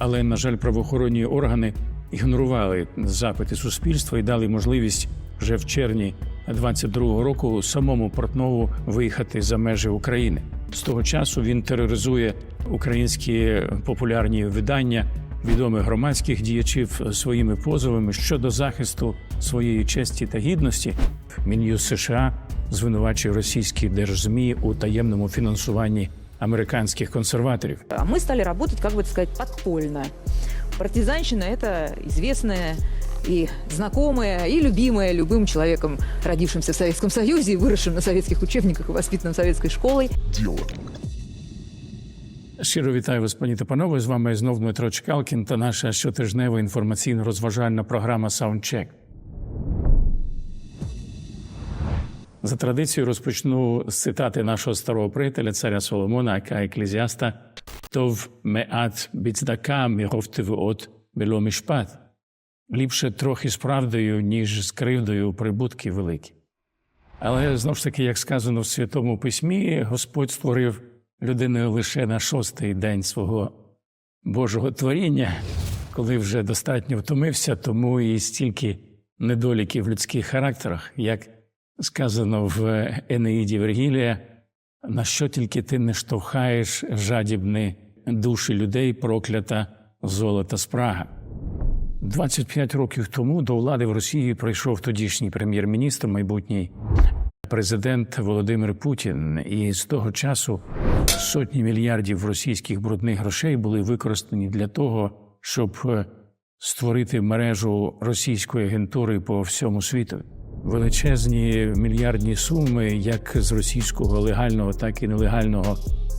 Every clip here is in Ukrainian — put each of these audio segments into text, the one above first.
Але, на жаль, правоохоронні органи ігнорували запити суспільства і дали можливість вже в червні 22-го року самому Портнову виїхати за межі України. З того часу він тероризує українські популярні видання відомих громадських діячів своїми позовами щодо захисту своєї честі та гідності. Мін'юз США звинувачує російські держзмі у таємному фінансуванні американських консерваторів. А мы стали работать, как бы так сказать, подпольно. Партизанщина – это известная и знакомая, и любимая любым человеком, родившимся в Советском Союзе и выросшим на советских учебниках и воспитанным советской школой. дело. Щиро вітаю вас, пані та панове. З вами знов Дмитро Чкалкін та наша щотижнева інформаційно-розважальна програма Саундчек. За традицією розпочну з цитати нашого старого приятеля, царя Соломона, яка еклезіаста Тов меат біцдака міговтивот вело мішпат. Ліпше трохи з правдою, ніж з кривдою прибутки великі. Але знову ж таки, як сказано в Святому Письмі, Господь створив людину лише на шостий день свого Божого творіння, коли вже достатньо втомився, тому і стільки недоліків в людських характерах, як сказано в Енеїді Вергілія, на що тільки ти не штовхаєш жадібні душі людей, проклята золота спрага. 25 років тому до влади в Росії прийшов тодішній прем'єр-міністр, майбутній президент Володимир Путін. І з того часу сотні мільярдів російських брудних грошей були використані для того, щоб е, створити мережу російської агентури по всьому світу. Величезні мільярдні суми, як з російського легального, так і нелегального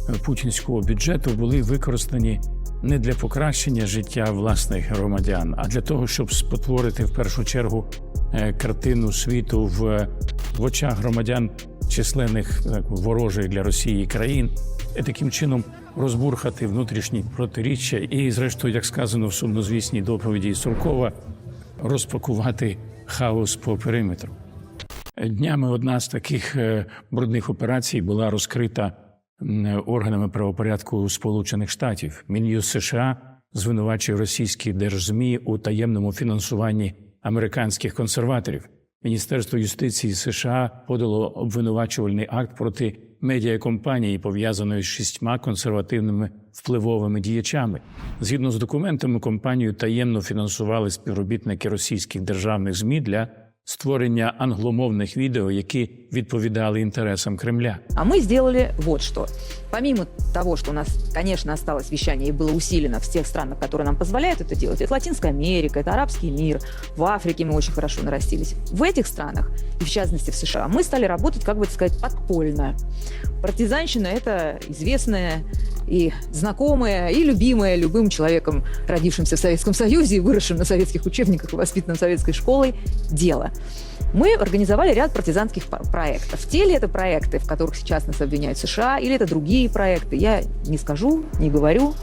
е, путінського бюджету, були використані не для покращення життя власних громадян, а для того, щоб спотворити в першу чергу е, картину світу в, в очах громадян численних так, ворожих для Росії країн, таким чином розбурхати внутрішні протиріччя, і, зрештою, як сказано в сумнозвісній доповіді Суркова, розпакувати хаос по периметру. Днями одна з таких е, брудних операцій була розкрита органами правопорядку Сполучених Штатів. Мін'юз США звинувачує російські держзмі у таємному фінансуванні американських консерваторів. Міністерство юстиції США подало обвинувачувальний акт проти медіакомпанії, пов'язаної з шістьма консервативними впливовими діячами. Згідно з документами, компанію таємно фінансували співробітники російських державних змі для створення англомовних відео, які відповідали інтересам Кремля. А мы сделали вот что. Помимо того, что у нас, конечно, осталось вещание и было усилено в тех странах, которые нам позволяют это делать, это Латинская Америка, это арабский мир, в Африке мы очень хорошо нарастились. В этих странах, и в частности в США, мы стали работать, как бы так сказать, подпольно. Партизанщина – это известная и знакомая, и любимая любым человеком, родившимся в Советском Союзе и выросшим на советских учебниках и воспитанным советской школой, дело. Мы организовали ряд партизанских по- проектов. Те ли это проекты, в которых сейчас нас обвиняют США, или это другие проекты, я не скажу, не говорю,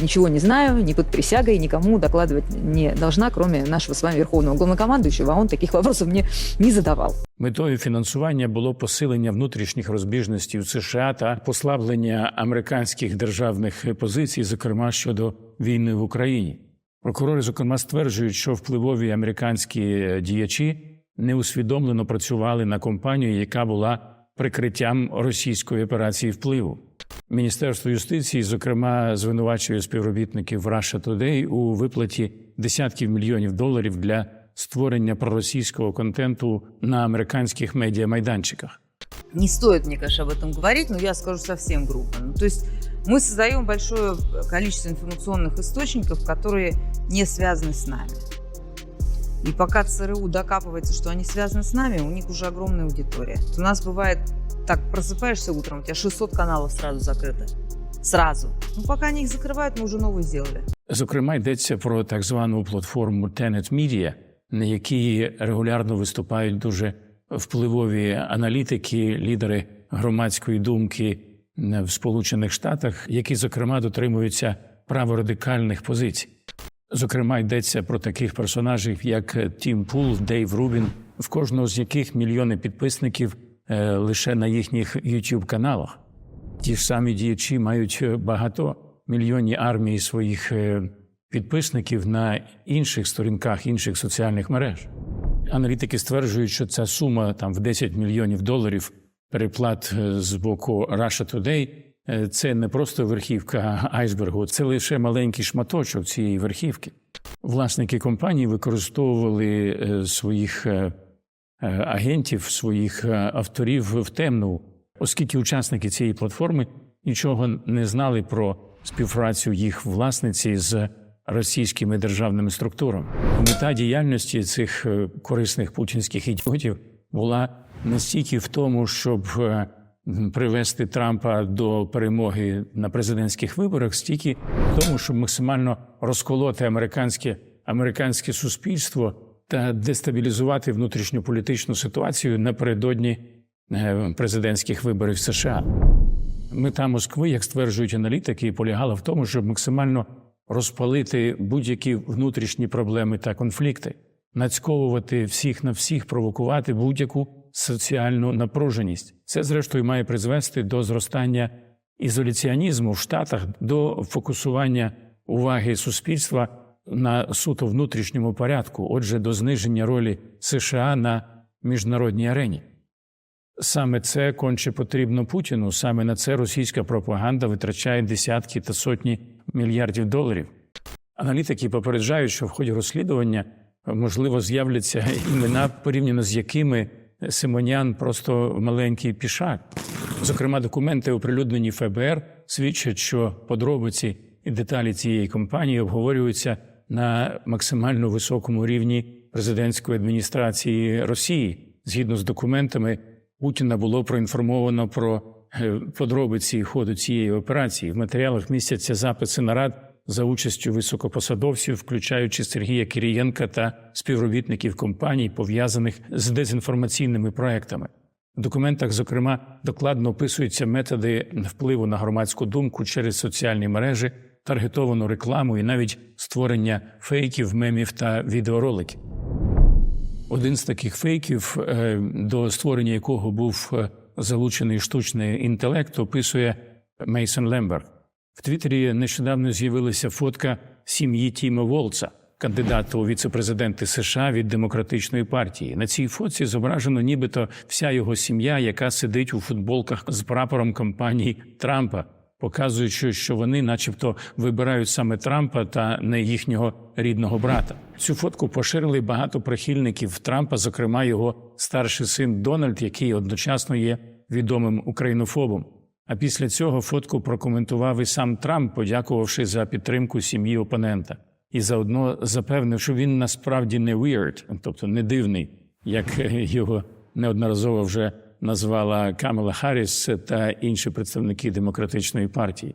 ничего не знаю, ни под присягой, никому докладывать не должна, кроме нашего с вами верховного главнокомандующего, а он таких вопросов мне не задавал. Метою фінансування було посилення внутрішніх розбіжностей у США та послаблення американських державних позицій, зокрема щодо війни в Україні. Прокурори, зокрема, стверджують, що впливові американські діячі неусвідомлено працювали на компанію, яка була прикриттям російської операції впливу. Міністерство юстиції, зокрема, звинувачує співробітників Russia Today у виплаті десятків мільйонів доларів для створення проросійського контенту на американських медіамайданчиках. Не стоит, мне, конечно, об этом говорить, но я скажу совсем грубо. Ну, то есть мы создаем большое количество информационных источников, которые не связаны с нами. И пока ЦРУ докапывается, что они связаны с нами, у них уже огромная аудитория. У нас бывает так, просыпаешься утром, у тебя 600 каналов сразу закрыто. Сразу. Ну, пока они их закрывают, мы уже новые сделали. Зокрема, йдеться про так звану платформу Tenet Media, на якій регулярно виступають дуже впливові аналітики, лідери громадської думки в Сполучених Штатах, які, зокрема, дотримуються праворадикальних позицій. Зокрема, йдеться про таких персонажів, як Тім Пул, Дейв Рубін, в кожного з яких мільйони підписників е, лише на їхніх youtube каналах. Ті ж самі діячі мають багато мільйонні армії своїх е, підписників на інших сторінках інших соціальних мереж. Аналітики стверджують, що ця сума там в 10 мільйонів доларів переплат е, з боку Russia Today е, це не просто верхівка айсбергу, це лише маленький шматочок цієї верхівки. Власники компанії використовували е, своїх е, е, агентів, своїх е, авторів в темну, оскільки учасники цієї платформи нічого не знали про співпрацю їх власниці з російськими державними структурами. Мета діяльності цих е, корисних путінських ідіотів була не стільки в тому, щоб е, привести Трампа до перемоги на президентських виборах, стільки в тому, щоб максимально розколоти американське, американське суспільство та дестабілізувати внутрішньополітичну ситуацію напередодні е, президентських виборів США. Мета Москви, як стверджують аналітики, полягала в тому, щоб максимально розпалити будь-які внутрішні проблеми та конфлікти, нацьковувати всіх на всіх, провокувати будь-яку соціальну напруженість. Це, зрештою, має призвести до зростання ізоляціонізму в Штатах, до фокусування уваги суспільства на суто внутрішньому порядку, отже, до зниження ролі США на міжнародній арені. Саме це конче потрібно Путіну. Саме на це російська пропаганда витрачає десятки та сотні мільярдів доларів. Аналітики попереджають, що в ході розслідування можливо з'являться імена, порівняно з якими Симонян просто маленький пішак. Зокрема, документи, оприлюднені ФБР, свідчать, що подробиці і деталі цієї компанії обговорюються на максимально високому рівні президентської адміністрації Росії. Згідно з документами, Путіна було проінформовано про е, подробиці ходу цієї операції. В матеріалах містяться записи нарад за участю високопосадовців, включаючи Сергія Кирієнка та співробітників компаній, пов'язаних з дезінформаційними проектами. В документах, зокрема, докладно описуються методи впливу на громадську думку через соціальні мережі, таргетовану рекламу і навіть створення фейків, мемів та відеороликів. Один з таких фейків, е, до створення якого був е, залучений штучний інтелект, описує Мейсон Лемберг. В Твіттері нещодавно з'явилася фотка сім'ї Тіма Волца, кандидата у віцепрезиденти США від демократичної партії. На цій фотці зображено нібито вся його сім'я, яка сидить у футболках з прапором кампанії Трампа, показуючи, що вони, начебто, вибирають саме Трампа та не їхнього рідного брата. Цю фотку поширили багато прихильників Трампа, зокрема його старший син Дональд, який одночасно є відомим українофобом. А після цього фотку прокоментував і сам Трамп, подякувавши за підтримку сім'ї опонента, і заодно запевнив, що він насправді не weird, тобто не дивний, як його неодноразово вже назвала Камела Харріс та інші представники демократичної партії.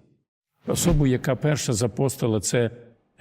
Особу, яка перша запостила це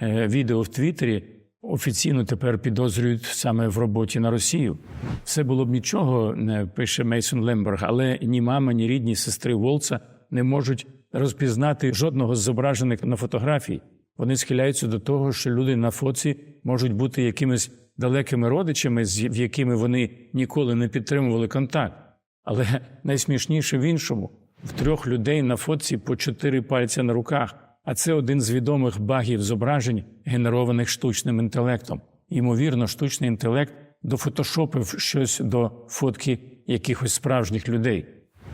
е, відео в Твіттері, офіційно тепер підозрюють саме в роботі на Росію. Все було б нічого, пише Мейсон Лемберг, але ні мама, ні рідні сестри Волца не можуть розпізнати жодного з зображених на фотографії. Вони схиляються до того, що люди на фоці можуть бути якимись далекими родичами, з якими вони ніколи не підтримували контакт. Але найсмішніше в іншому: в трьох людей на фотці по чотири пальця на руках. А це один з відомих багів зображень, генерованих штучним інтелектом. Ймовірно, штучний інтелект дофотошопив щось до фотки якихось справжніх людей.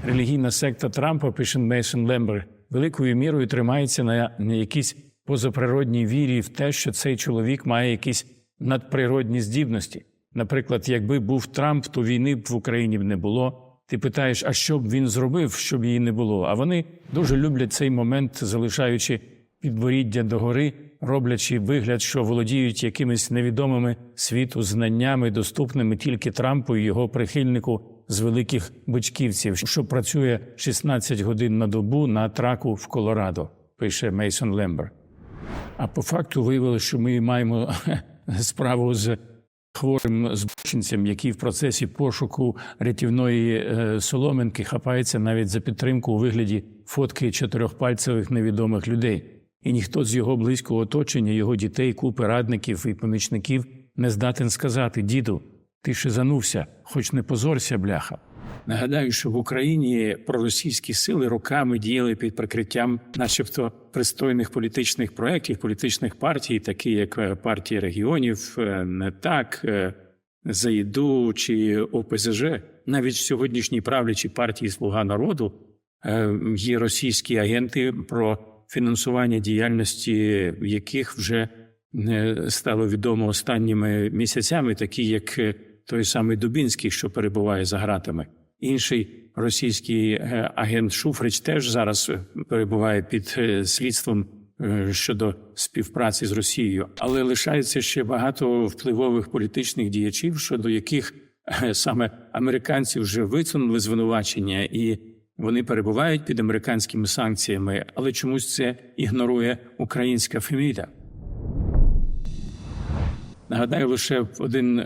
Релігійна секта Трампа, пише Мейсон Лемберг, великою мірою тримається на якійсь позаприродній вірі в те, що цей чоловік має якісь надприродні здібності. Наприклад, якби був Трамп, то війни б в Україні б не було. Ти питаєш, а що б він зробив, щоб її не було? А вони дуже люблять цей момент, залишаючи підборіддя догори, роблячи вигляд, що володіють якимись невідомими світу знаннями, доступними тільки Трампу і його прихильнику з великих бичківців, що працює 16 годин на добу на траку в Колорадо, пише Мейсон Лембер. А по факту виявилося, що ми маємо справу з хворим збочинцям, який в процесі пошуку рятівної е, соломинки хапається навіть за підтримку у вигляді фотки чотирьохпальцевих невідомих людей. І ніхто з його близького оточення, його дітей, купи радників і помічників не здатен сказати: діду, ти шизанувся, хоч не позорся, бляха. Нагадаю, що в Україні проросійські сили роками діяли під прикриттям, начебто, пристойних політичних проєктів, політичних партій, такі як е, партія регіонів, е, не так, е, ЗАїДу чи ОПЗЖ. Навіть в сьогоднішній правлячій партії Слуга народу є російські агенти про фінансування діяльності, яких вже стало відомо останніми місяцями, такі як той самий Дубінський, що перебуває за ґратами. Інший російський е, агент Шуфрич теж зараз е, перебуває під е, слідством щодо співпраці з Росією, але лишається ще багато впливових політичних діячів, щодо яких саме американці вже висунули звинувачення, і вони перебувають під американськими санкціями, але чомусь це ігнорує українська Феміда. Нагадаю лише один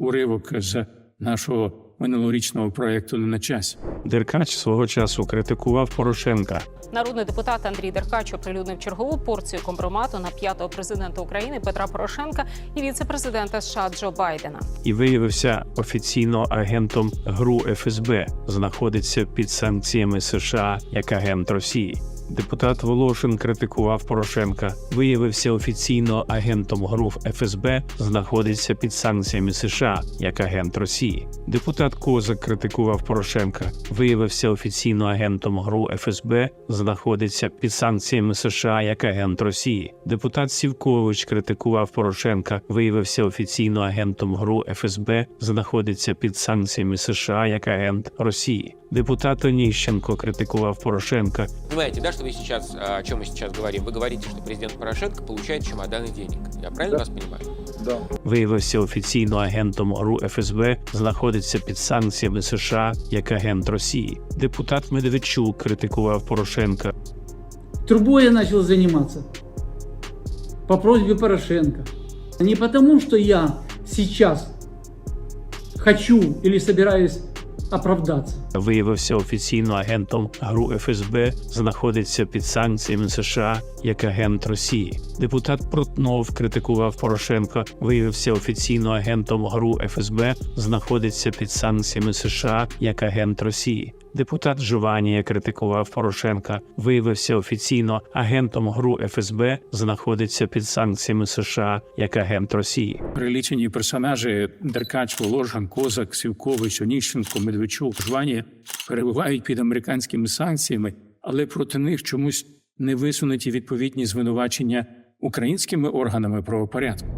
уривок з нашого минулорічного проєкту не на часі. Деркач свого часу критикував Порошенка. Народний депутат Андрій Деркач оприлюднив чергову порцію компромату на п'ятого президента України Петра Порошенка і віце-президента США Джо Байдена. і виявився офіційно агентом ГРУ ФСБ, знаходиться під санкціями США як агент Росії. Депутат Волошин критикував Порошенка, виявився офіційно агентом ГРУ ФСБ, знаходиться під санкціями США як агент Росії. Депутат Козак критикував Порошенка, виявився офіційно агентом ГРУ ФСБ, знаходиться під санкціями США як агент Росії. Депутат Сівкович критикував Порошенка, виявився офіційно агентом ГРУ ФСБ, знаходиться під санкціями США як агент Росії. Депутат Оніщенко критикував Порошенка, Понимаете, да, что вы сейчас, о чем мы сейчас говорим? Вы говорите, что президент Порошенко получает чемоданы денег. Я правильно вас понимаю? виявився офіційно агентом РУ ФСБ, знаходиться під санкціями США як агент Росії. Депутат Медведчук критикував Порошенка, Трубой я начал заниматься по просьбе Порошенко. Не потому, что я сейчас хочу или собираюсь оправдаться. виявився офіційно агентом ГРУ ФСБ, знаходиться під санкціями США як агент Росії. Депутат Прутнов критикував Порошенка, виявився офіційно агентом ГРУ ФСБ, знаходиться під санкціями США як агент Росії. Депутат Жуванія критикував Порошенка, виявився офіційно агентом ГРУ ФСБ, знаходиться під санкціями США як агент Росії. Прилічені персонажі Деркач, Воложган, Козак, Сівкович, Оніщенко, Медведчук, Жвані перебувають під американськими санкціями, але проти них чомусь не висунуті відповідні звинувачення українськими органами правопорядку.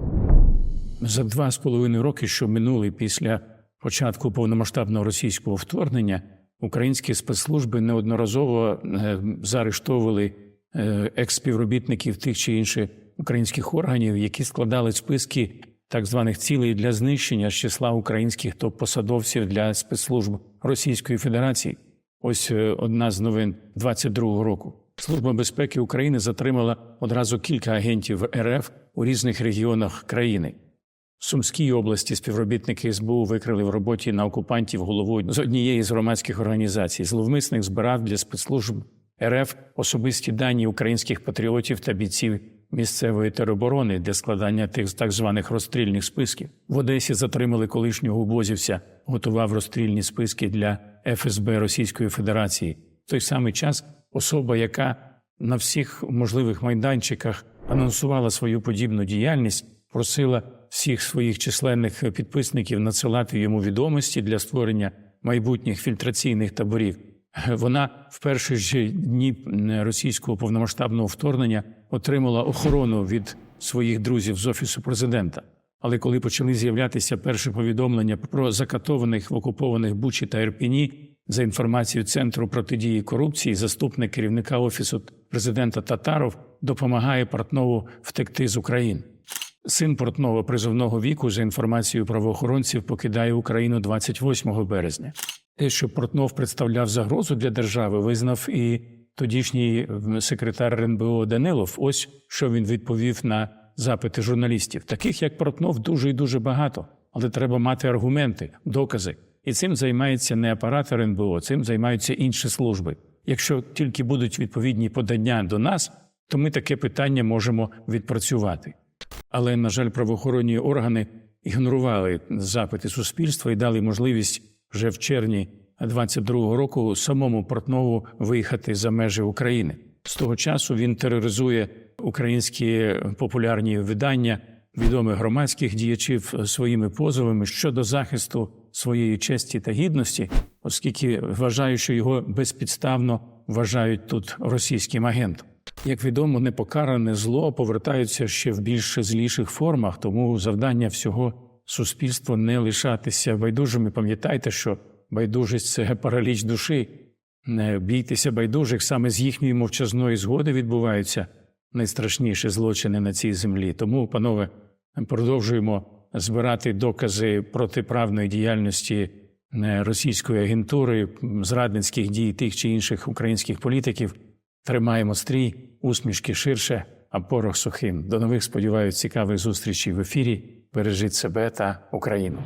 За два з половиною роки, що минули після початку повномасштабного російського вторгнення, українські спецслужби неодноразово е, заарештовували е, екс-співробітників тих чи інших українських органів, які складали списки так званих цілей для знищення з числа українських топ-посадовців для спецслужб Російської Федерації. Ось е, одна з новин 22-го року. Служба безпеки України затримала одразу кілька агентів РФ у різних регіонах країни. Сумській області співробітники СБУ викрили в роботі на окупантів голову з однієї з громадських організацій. Зловмисник збирав для спецслужб РФ особисті дані українських патріотів та бійців місцевої тероборони для складання тих так званих розстрільних списків. В Одесі затримали колишнього убозівця, готував розстрільні списки для ФСБ Російської Федерації. В той самий час особа, яка на всіх можливих майданчиках анонсувала свою подібну діяльність, просила всіх своїх численних підписників надсилати йому відомості для створення майбутніх фільтраційних таборів. Вона в перші ж дні російського повномасштабного вторгнення отримала охорону від своїх друзів з офісу президента. Але коли почали з'являтися перші повідомлення про закатованих в окупованих Бучі та Ірпіні, за інформацією Центру протидії корупції, заступник керівника офісу президента Татаров допомагає Портнову втекти з України. Син Портнова призовного віку, за інформацією правоохоронців, покидає Україну 28 березня. Те, що Портнов представляв загрозу для держави, визнав і тодішній секретар РНБО Данилов. Ось що він відповів на запити журналістів. Таких як Портнов дуже і дуже багато, але треба мати аргументи, докази. І цим займається не апарат РНБО, цим займаються інші служби. Якщо тільки будуть відповідні подання до нас, то ми таке питання можемо відпрацювати. Але, на жаль, правоохоронні органи ігнорували запити суспільства і дали можливість вже в червні 22-го року самому Портнову виїхати за межі України. З того часу він тероризує українські популярні видання відомих громадських діячів своїми позовами щодо захисту своєї честі та гідності, оскільки вважаю, що його безпідставно вважають тут російським агентом. Як відомо, непокаране зло повертаються ще в більш зліших формах, тому завдання всього суспільства не лишатися байдужими. Пам'ятайте, що байдужість це параліч душі. Не бійтеся байдужих, саме з їхньої мовчазної згоди відбуваються найстрашніші злочини на цій землі. Тому, панове, продовжуємо збирати докази протиправної діяльності е, російської агентури, зрадницьких дій тих чи інших українських політиків. Тримаємо стрій, усмішки ширше, а порох сухим. До нових сподіваюсь цікавих зустрічей в ефірі. Бережіть себе та Україну.